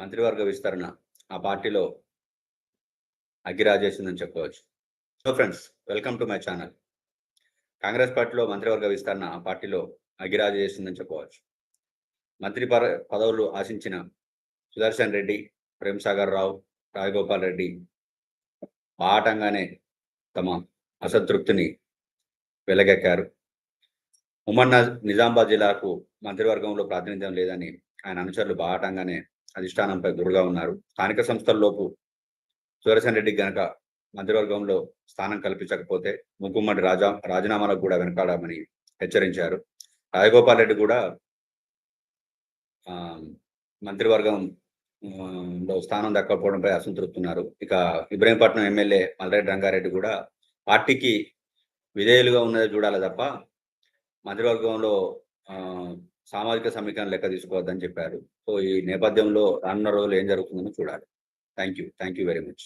మంత్రివర్గ విస్తరణ ఆ పార్టీలో అగ్గిరాజేసిందని చెప్పవచ్చు. So friends welcome to my channel Congress పార్టీలో మంత్రివర్గ విస్తరణ ఆ పార్టీలో అగ్గిరాజు చేసిందని చెప్పవచ్చు. మంత్రి పదవులు ఆశించిన సుదర్శన్ రెడ్డి ప్రేమ్ సాగర్ రావు రాజగోపాల్ రెడ్డి పాఠంగానే తమ అసంతృప్తిని వెలగెక్కారు. ఉమ్మన్న నిజామాబాద్ జిల్లాకు మంత్రివర్గంలో ప్రాతినిధ్యం లేదని ఆయన అనుచరులు బాటంగానే అధిష్టానంపై గురుగా ఉన్నారు. స్థానిక సంస్థల్లోపు సుదర్శన్ రెడ్డి గనక మంత్రివర్గంలో స్థానం కల్పించకపోతే ముక్కుమ్మడి రాజా రాజీనామాలకు కూడా వెనకాడమని హెచ్చరించారు. రాజగోపాల్ రెడ్డి కూడా మంత్రివర్గం లో స్థానం దక్కకపోవడంపై అసంతృప్తి ఉన్నారు ఇక ఇబ్రహీంపట్నం ఎమ్మెల్యే మల్రెడ్డి రంగారెడ్డి కూడా పార్టీకి విధేయులుగా ఉన్నది చూడాలి తప్ప మంత్రివర్గంలో సామాజిక సమీకరణ లెక్క తీసుకోవద్దని చెప్పారు. సో ఈ నేపథ్యంలో రానున్న రోజులు ఏం జరుగుతుందని చూడాలి. Thank you thank you very much.